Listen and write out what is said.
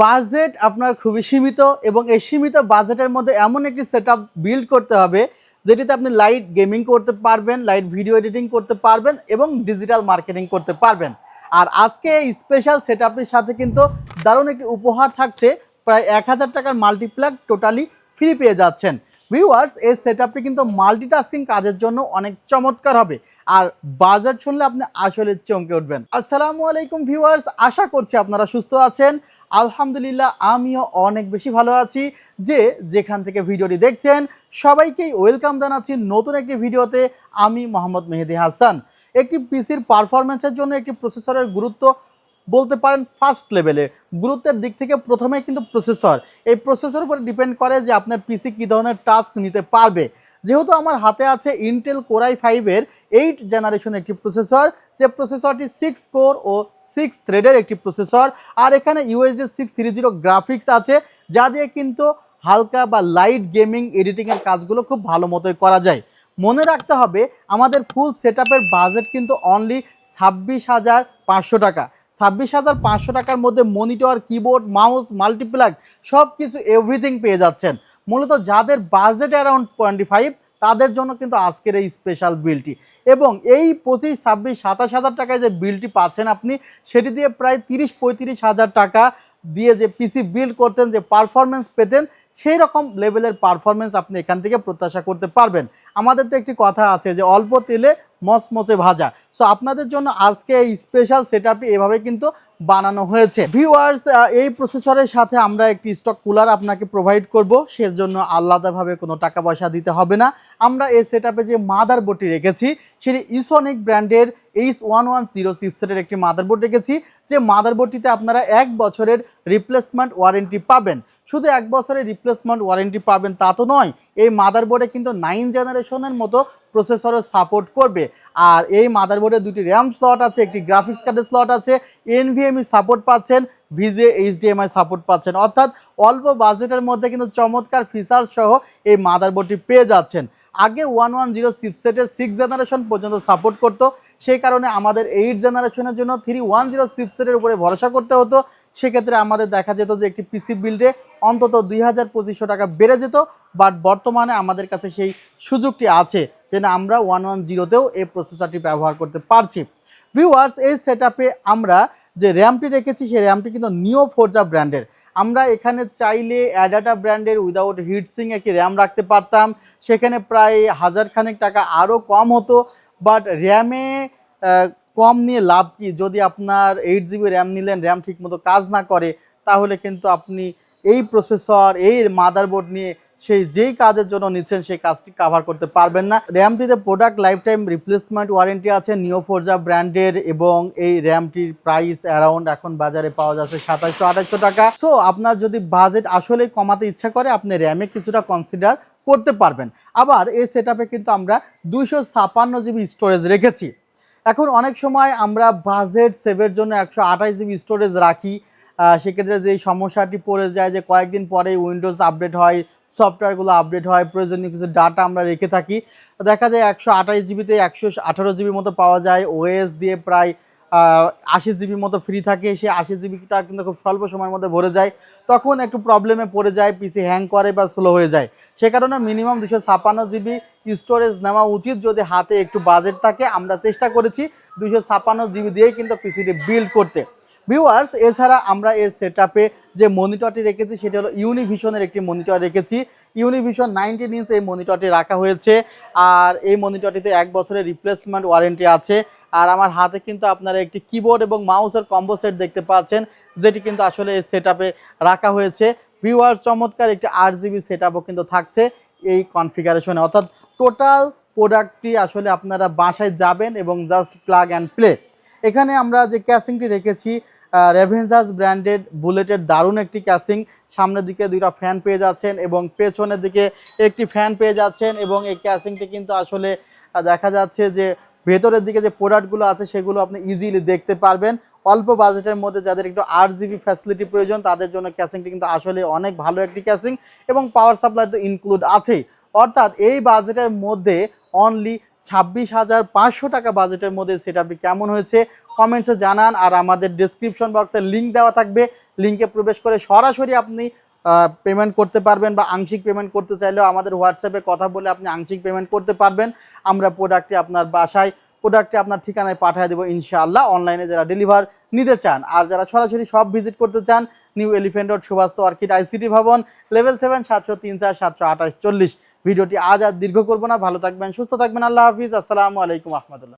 Budget আপনার খুবই সীমিত এবং এই সীমিত বাজেটের মধ্যে এমন একটি সেট বিল্ড করতে হবে, যেটিতে আপনি লাইট গেমিং করতে পারবেন লাইট ভিডিও এডিটিং করতে পারবেন এবং ডিজিটাল মার্কেটিং করতে পারবেন। আর আজকে এই স্পেশাল সেট সাথে কিন্তু দারুণ একটি উপহার থাকছে, প্রায় এক হাজার টাকার মাল্টিপ্লাগ টোটালি ফ্রি পেয়ে যাচ্ছেন। ভিউয়ার্স এই সেট কিন্তু মাল্টিটাস্কিং কাজের জন্য অনেক চমৎকার হবে। আর বাজার শুনলে আপনি আসলে চমকে উঠবেন। আসসালামু আলাইকুম ভিউয়ার্স আশা করছি আপনারা সুস্থ আছেন। আলহামদুলিল্লাহ, আমিও অনেক বেশি ভালো আছি যে যেখান থেকে ভিডিওটি দেখছেন, সবাইকেই ওয়েলকাম জানাচ্ছি নতুন একটি ভিডিওতে। আমি মোহাম্মদ মেহেদি হাসান। একটি পিসির পারফরমেন্সের জন্য একটি প্রসেসরের গুরুত্ব বলতে পারেন ফার্স্ট লেভেলে গুরুত্বের দিক থেকে প্রথমে কিন্তু প্রসেসর এই প্রসেসর উপরে ডিপেন্ড করে যে আপনার পিসি কী ধরনের টাস্ক নিতে পারবে। যেহেতু আমার হাতে আছে ইন্টেল কোরাই ফাইভের এইট জেনারেশন একটি প্রসেসর যে প্রসেসরটি সিক্স কোর ও সিক্স থ্রেডের একটি প্রসেসর আর এখানে UHD six three zero graphics আছে, যা দিয়ে কিন্তু হালকা বা লাইট গেমিং এডিটিংয়ের কাজগুলো খুব ভালো মতোই করা যায়। মনে রাখতে হবে, আমাদের ফুল সেট বাজেট কিন্তু অনলি ছাব্বিশ হাজার পাঁচশো টাকা। ছাব্বিশ হাজার পাঁচশো টাকার মধ্যে মনিটর, কিবোর্ড, মাউস, মাল্টিপ্লাগ সব কিছু এভরিথিং পেয়ে যাচ্ছেন। মূলত যাদের বাজেট অ্যারাউন্ড টোয়েন্টি ফাইভ তাদের জন্য কিন্তু আজকের এই স্পেশাল বিলটি এবং এই পঁচিশ, ছাব্বিশ, সাতাশ হাজার টাকায় যে বিলটি পাচ্ছেন আপনি, সেটি দিয়ে প্রায় তিরিশ, পঁয়ত্রিশ হাজার টাকা দিয়ে যে পিসি বিল্ড করতেন, যে পারফরমেন্স পেতেন সেই রকম লেভেলের পারফরমেন্স আপনি এখান থেকে প্রত্যাশা করতে পারবেন। আমাদের তো একটি কথা আছে যে অল্প তেলে মচমচে ভাজা। সো আপনাদের জন্য আজকে এই স্পেশাল সেট এভাবে কিন্তু বানানো হয়েছে। ভিউয়ার্স এই প্রসেসরের সাথে আমরা একটি স্টক কুলার আপনাকে প্রোভাইড করব। সেজন্য আলাদাভাবে কোনো টাকা পয়সা দিতে হবে না। আমরা এই সেট যে মাদারবোর্ডটি রেখেছি, সেটি ইসনিক ব্র্যান্ডের এইচ ওয়ান ওয়ান জিরো সিপসেটের একটি মাদারবোর্ড রেখেছি, যে মাদার মাদারবোর্ডটিতে আপনারা এক বছরের রিপ্লেসমেন্ট ওয়ারেন্টি পাবেন। শুধু এক বছরের রিপ্লেসমেন্ট ওয়ারেন্টি পাবেন তা তো নয়, এই মাদারবোর্ডে কিন্তু নাইন জেনারেশনের মতো প্রসেসরও সাপোর্ট করবে। আর এই মাদারবোর্ডে দুটি র্যাম স্লট আছে, একটি গ্রাফিক্স কার্ডের স্লট আছে এনভিএমই সাপোর্ট পাচ্ছেন ভিজে এইচডিএমআই সাপোর্ট পাচ্ছেন। অর্থাৎ অল্প বাজেটের মধ্যে কিন্তু চমৎকার ফিচার সহ এই মাদারবোর্ডটি পেয়ে যাচ্ছেন। আগে ওয়ান ওয়ান জিরো সিপসেটের সিক্স জেনারেশন পর্যন্ত সাপোর্ট করতো। সেই কারণে আমাদের এইট জেনারেশনের জন্য থ্রি ওয়ান জিরো সিপসেটের উপরে ভরসা করতে হতো। সেক্ষেত্রে আমাদের দেখা যেত যে একটি পিসি বিল্ডে অন্তত দুই হাজার পঁচিশশো টাকা বেড়ে যেত। বাট বর্তমানে আমাদের কাছে সেই সুযোগটি আছে যে না, আমরা ওয়ান ওয়ান জিরোতেও এই প্রসেসরটি ব্যবহার করতে পারছি। ভিউয়ার্স এই সেট আমরা যে র্যামটি রেখেছি, সেই র্যামটি কিন্তু নিও ফোরজা ব্র্যান্ডের। আমরা এখানে চাইলে অ্যাডাটা ব্র্যান্ডের উইদাউট হিটসিং একটি র্যাম রাখতে পারতাম। সেখানে প্রায় হাজার খানেক টাকা আরও কম হতো। বাট র্যামে কম নিয়ে লাভ কি? যদি আপনার এইট জিবি র্যাম নিলেন, র্যাম ঠিকমতো কাজ না করে, তাহলে কিন্তু আপনি এই প্রসেসর এই মাদারবোর্ড নিয়ে সেই যেই কাজের জন্য নিচ্ছেন, সেই কাজটি কাভার করতে পারবেন না। র্যামটিতে product life time replacement warranty আছে নিওফোরজা ব্র্যান্ডের এবং এই র্যামটির প্রাইস অ্যারাউন্ড এখন বাজারে পাওয়া যাচ্ছে সাতাইশশো আঠাইশো টাকা। সো আপনার যদি বাজেট আসলে কমাতে ইচ্ছা করে, আপনি র্যামে কিছুটা কনসিডার করতে পারবেন। আবার এই সেট কিন্তু আমরা দুইশো ছাপান্ন জিবি স্টোরেজ রেখেছি। এখন অনেক সময় আমরা বাজেট সেভের জন্য একশো আঠাশ জিবি স্টোরেজ রাখি। সেক্ষেত্রে যে সমস্যাটি পড়ে যায় যে কয়েকদিন পরে উইন্ডোজ আপডেট হয় সফটওয়্যারগুলো আপডেট হয়, প্রয়োজনীয় কিছু ডাটা আমরা রেখে থাকি। দেখা যায় একশো আঠাশ জিবিতে একশো আঠারো জিবির মতো পাওয়া যায় ওএস দিয়ে প্রায় আশি জিবির মতো ফ্রি থাকে। সেই আশি জিবিটা কিন্তু খুব স্বল্প সময়ের মধ্যে ভরে যায়। তখন একটু প্রবলেমে পড়ে যায় পিসি হ্যাং করে বা স্লো হয়ে যায়। সে কারণে মিনিমাম দুশো ছাপান্ন জিবি স্টোরেজ নেওয়া উচিত। যদি হাতে একটু বাজেট থাকে, আমরা চেষ্টা করেছি দুশো ছাপান্ন জিবি দিয়েই কিন্তু পিসিটি বিল্ড করতে। ভিউয়ার্স এছাড়া আমরা এই সেট যে মনিটরটি রেখেছি, সেটা হলো ইউনিভিশনের একটি মনিটর রেখেছি। ইউনিভিশন নাইনটিন ইঞ্চ এই মনিটরটি রাখা হয়েছে। আর এই মনিটরটিতে এক বছরের রিপ্লেসমেন্ট ওয়ারেন্টি আছে। আর আমার হাতে কিন্তু আপনারা একটি কিবোর্ড এবং মাউসের কম্বো সেট দেখতে পাচ্ছেন, যেটি কিন্তু আসলে এই সেট রাখা হয়েছে। ভিউয়ার চমৎকার একটি আট জিবি সেট কিন্তু থাকছে এই কনফিগারেশনে অর্থাৎ টোটাল প্রোডাক্টটি আসলে আপনারা বাসায় যাবেন এবং জাস্ট প্লাগ অ্যান্ড প্লে এখানে আমরা যে ক্যাসিংটি রেখেছি রেভেন্সাস ব্র্যান্ডেড বুলেটের দারুণ একটি ক্যাসিং। সামনের দিকে দুইটা ফ্যান পেয়ে যাচ্ছেন এবং পেছনের দিকে একটি ফ্যান পেয়ে যাচ্ছেন এবং এই ক্যাসিংটি কিন্তু আসলে দেখা যাচ্ছে যে ভেতরের দিকে যে প্রোডাক্টগুলো আছে সেগুলো আপনি ইজিলি দেখতে পারবেন। অল্প বাজেটের মধ্যে যাদের একটু আট জিবি ফ্যাসিলিটি প্রয়োজন, তাদের জন্য ক্যাসিংটি কিন্তু আসলে অনেক ভালো একটি ক্যাসিং এবং পাওয়ার সাপ্লাই তো ইনক্লুড আছেই। অর্থাৎ এই বাজেটের মধ্যে অনলি ছাব্বিশ হাজার পাঁচশো টাকা বাজেটের মধ্যে সেটা কেমন হয়েছে? কমেন্টসে জানান আর আমাদের ডিসক্রিপশন বক্সে লিঙ্ক দেওয়া থাকবে। লিঙ্কে প্রবেশ করে সরাসরি আপনি পেমেন্ট করতে পারবেন বা আংশিক পেমেন্ট করতে চাইলেও আমাদের হোয়াটসঅ্যাপে কথা বলে আপনি আংশিক পেমেন্ট করতে পারবেন। আমরা প্রোডাক্টটি আপনার বাসায় প্রোডাক্টটি আপনার ঠিকানায় পাঠিয়ে দেবো ইনশাআল্লাহ। অনলাইনে যারা ডেলিভার নিতে চান, আর যারা সরাসরি সব ভিজিট করতে চান new elephant road Subastu orchid ICT ভবন লেভেল সেভেন সাতশো তিন চার, সাতশো আঠাশ, চল্লিশ। ভিডিওটি আজ আর দীর্ঘ করব না। ভালো থাকবেন, সুস্থ থাকবেন। আল্লাহ হাফিজ। আসসালামু আলাইকুম রহমতুল্লাহ।